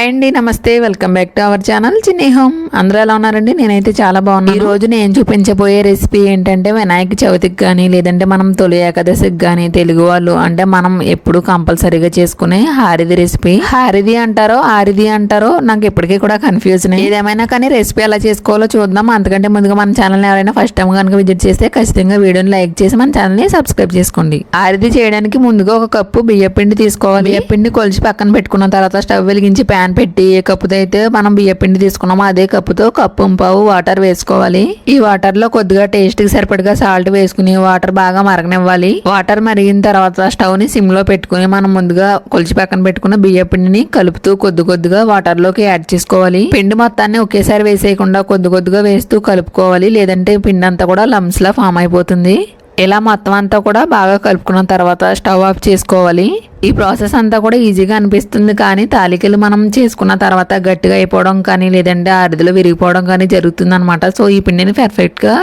Hi అండి నమస్తే. Welcome back to our channel Chinni home అందరూ ఎలా ఉన్నారండి? నేనైతే చాలా బాగున్నాను. ఈ రోజు నేను చూపించబోయే రెసిపీ ఏంటంటే వినాయక చవితికి కానీ లేదంటే మనం తొలి ఏకాదశికి కానీ తెలుగు వాళ్ళు అంటే మనం ఎప్పుడు కంపల్సరీగా చేసుకునే హారిది రెసిపీ. హారిది అంటారో ఆరిది అంటారో నాకు ఇప్పటికీ కూడా కన్ఫ్యూజన్ ఏదేమైనా కానీ రెసిపీ ఎలా చేసుకోవాలో చూద్దాం. అంతకంటే ముందుగా మన ఛానల్ ఎవరైనా ఫస్ట్ టైం కనుక విజిట్ చేస్తే ఖచ్చితంగా వీడియోని లైక్ చేసి మన ఛానల్ని సబ్స్క్రైబ్ చేసుకోండి. ఆరిది చేయడానికి ముందుగా ఒక కప్పు బియ్య పిండి తీసుకోవాలి. బియ్య పిండి కొలిచి పక్కన పెట్టుకున్న తర్వాత స్టవ్ వెలిగించి ప్యాన్ పెట్టి ఏ కప్పుతో అయితే మనం బియ్య పిండి తీసుకున్నామో అదే కప్పుతో కప్పు పావు వాటర్ వేసుకోవాలి. ఈ వాటర్లో కొద్దిగా టేస్ట్కి సరిపడగా సాల్ట్ వేసుకుని వాటర్ బాగా మరగనివ్వాలి. వాటర్ మరిగిన తర్వాత స్టవ్ని సిమ్లో పెట్టుకుని మనం ముందుగా కొలిచి పక్కన పెట్టుకున్న బియ్య పిండిని కలుపుతూ కొద్ది కొద్దిగా వాటర్లోకి యాడ్ చేసుకోవాలి. పిండి మొత్తాన్ని ఒకేసారి వేసేయకుండా కొద్ది కొద్దిగా వేస్తూ కలుపుకోవాలి. లేదంటే పిండి అంతా కూడా లమ్స్ లా ఫామ్ అయిపోతుంది. ఇలా మొత్తం అంతా కూడా బాగా కలుపుకున్న తర్వాత స్టవ్ ఆఫ్ చేసుకోవాలి. ఈ ప్రాసెస్ అంతా కూడా ఈజీగా అనిపిస్తుంది కానీ తాలికలు మనం చేసుకున్న తర్వాత గట్టిగా అయిపోవడం కానీ లేదంటే అరిదిలో విరిగిపోవడం కానీ జరుగుతుంది అనమాట సో ఈ పిండిని పర్ఫెక్ట్గా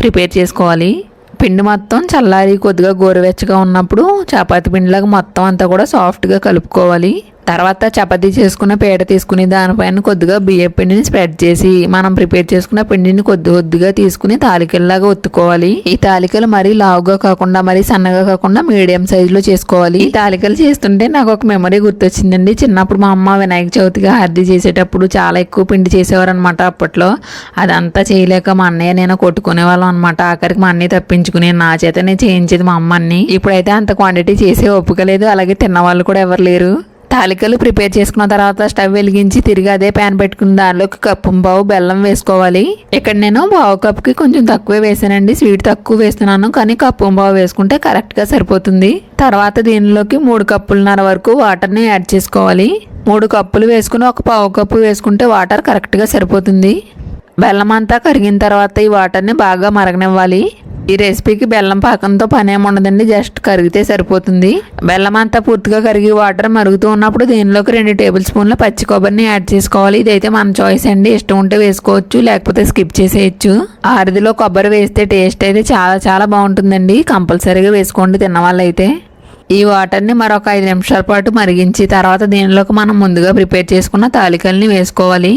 ప్రిపేర్ చేసుకోవాలి. పిండి మొత్తం చల్లారి కొద్దిగా గోరువెచ్చగా ఉన్నప్పుడు చపాతి పిండిలాగా మొత్తం అంతా కూడా సాఫ్ట్గా కలుపుకోవాలి. తర్వాత చపాతీ చేసుకున్న పేడ తీసుకుని దానిపైన కొద్దిగా బియ్యం పిండిని స్ప్రెడ్ చేసి మనం ప్రిపేర్ చేసుకున్న పిండిని కొద్ది కొద్దిగా తీసుకుని తాలికల్లాగా ఒత్తుకోవాలి. ఈ తాలికలు మరీ లావుగా కాకుండా మరీ సన్నగా కాకుండా మీడియం సైజులో చేసుకోవాలి. ఈ తాలికలు చేస్తుంటే నాకు ఒక మెమరీ గుర్తొచ్చిందండి. చిన్నప్పుడు మా అమ్మ వినాయక చవితిగా హారతి చేసేటప్పుడు చాలా ఎక్కువ పిండి చేసేవారు అనమాట అప్పట్లో. అదంతా చేయలేక మా అన్నయ్య నేను కొట్టుకునే వాళ్ళం అనమాట ఆఖరికి మా అన్నయ్య తప్పించుకుని నా చేతనే చేయించేది మా అమ్మ అన్ని. ఇప్పుడైతే అంత క్వాంటిటీ చేసే ఒప్పుకోలేదు అలాగే తిన్న వాళ్ళు కూడా ఎవరు లేరు. తాలికలు ప్రిపేర్ చేసుకున్న తర్వాత స్టవ్ వెలిగించి తిరిగి అదే ప్యాన్ పెట్టుకుని దానిలోకి కప్పు బావు బెల్లం వేసుకోవాలి. ఇక్కడ నేను బావు కప్పుకి కొంచెం తక్కువే వేసానండి. స్వీట్ తక్కువ వేస్తున్నాను కానీ కప్పు బావు వేసుకుంటే కరెక్ట్గా సరిపోతుంది. తర్వాత దీనిలోకి మూడు కప్పులన్నర వరకు వాటర్ని యాడ్ చేసుకోవాలి. మూడు కప్పులు వేసుకుని ఒక పావు కప్పు వేసుకుంటే వాటర్ కరెక్ట్గా సరిపోతుంది. బెల్లం అంతా కరిగిన తర్వాత ఈ వాటర్ని బాగా మరగనివ్వాలి. ఈ రెసిపీకి బెల్లం పాకంతో పని ఏముండదండి జస్ట్ కరిగితే సరిపోతుంది. బెల్లం అంతా పూర్తిగా కరిగి వాటర్ మరుగుతూ ఉన్నప్పుడు దీనిలోకి రెండు టేబుల్ స్పూన్ల పచ్చి కొబ్బరిని యాడ్ చేసుకోవాలి. ఇదైతే మన చాయిస్ అండి. ఇష్టం ఉంటే వేసుకోవచ్చు లేకపోతే స్కిప్ చేసేయచ్చు. ఆరిదిలో కొబ్బరి వేస్తే టేస్ట్ అయితే చాలా చాలా బాగుంటుందండి. కంపల్సరీగా వేసుకోండి తిన్న వాళ్ళైతే ఈ వాటర్ని మరొక ఐదు నిమిషాల పాటు మరిగించి తర్వాత దీనిలోకి మనం ముందుగా ప్రిపేర్ చేసుకున్న తాలికల్ని వేసుకోవాలి.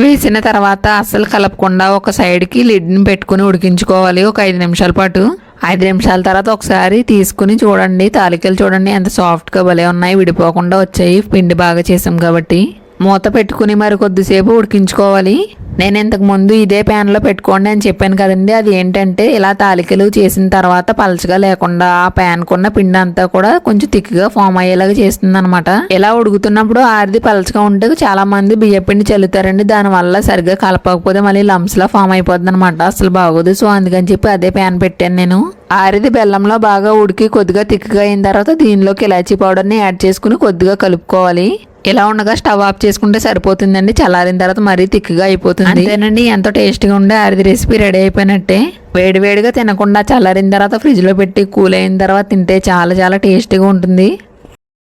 వేసిన తర్వాత అస్సలు కలపకుండా ఒక సైడ్కి లిడ్ని పెట్టుకుని ఉడికించుకోవాలి ఒక ఐదు నిమిషాల పాటు. ఐదు నిమిషాల తర్వాత ఒకసారి తీసుకుని చూడండి తాలికలు చూడండి ఎంత సాఫ్ట్గా భలే ఉన్నాయి విడిపోకుండా వచ్చాయి పిండి బాగా చేసాం కాబట్టి. మూత పెట్టుకుని మరి కొద్దిసేపు ఉడికించుకోవాలి. నేను ఇంతకు ముందు ఇదే ప్యాన్లో పెట్టుకోండి అని చెప్పాను కదండి. అది ఏంటంటే ఇలా తాలికలు చేసిన తర్వాత పలచగా లేకుండా ఆ ప్యాన్కున్న పిండి అంతా కూడా కొంచెం తిక్కుగా ఫామ్ అయ్యేలాగా చేస్తుంది అనమాట ఇలా ఉడుకుతున్నప్పుడు ఆరిది పలచగా ఉంటే చాలా మంది బియ్య పిండి చల్లుతారండి. దానివల్ల సరిగ్గా కలపకపోతే మళ్ళీ లంప్స్లా ఫామ్ అయిపోద్ది అనమాట అసలు బాగోదు. సో అందుకని చెప్పి అదే ప్యాన్ పెట్టాను నేను. ఆరిది బెల్లంలో బాగా ఉడికి కొద్దిగా తిక్కగా అయిన తర్వాత దీనిలోకి ఇలాచీ పౌడర్ని యాడ్ చేసుకుని కొద్దిగా కలుపుకోవాలి. ఇలా ఉండగా స్టవ్ ఆఫ్ చేసుకుంటే సరిపోతుందండి. చల్లారిన తర్వాత మరీ తిక్కుగా అయిపోతుంది. అంతేనండి ఎంతో టేస్టీగా ఉండే అరిది రెసిపీ రెడీ అయిపోయినట్టే. వేడివేడిగా తినకుండా చల్లారిన తర్వాత ఫ్రిడ్జ్లో పెట్టి కూల్ అయిన తర్వాత తింటే చాలా చాలా టేస్టీగా ఉంటుంది.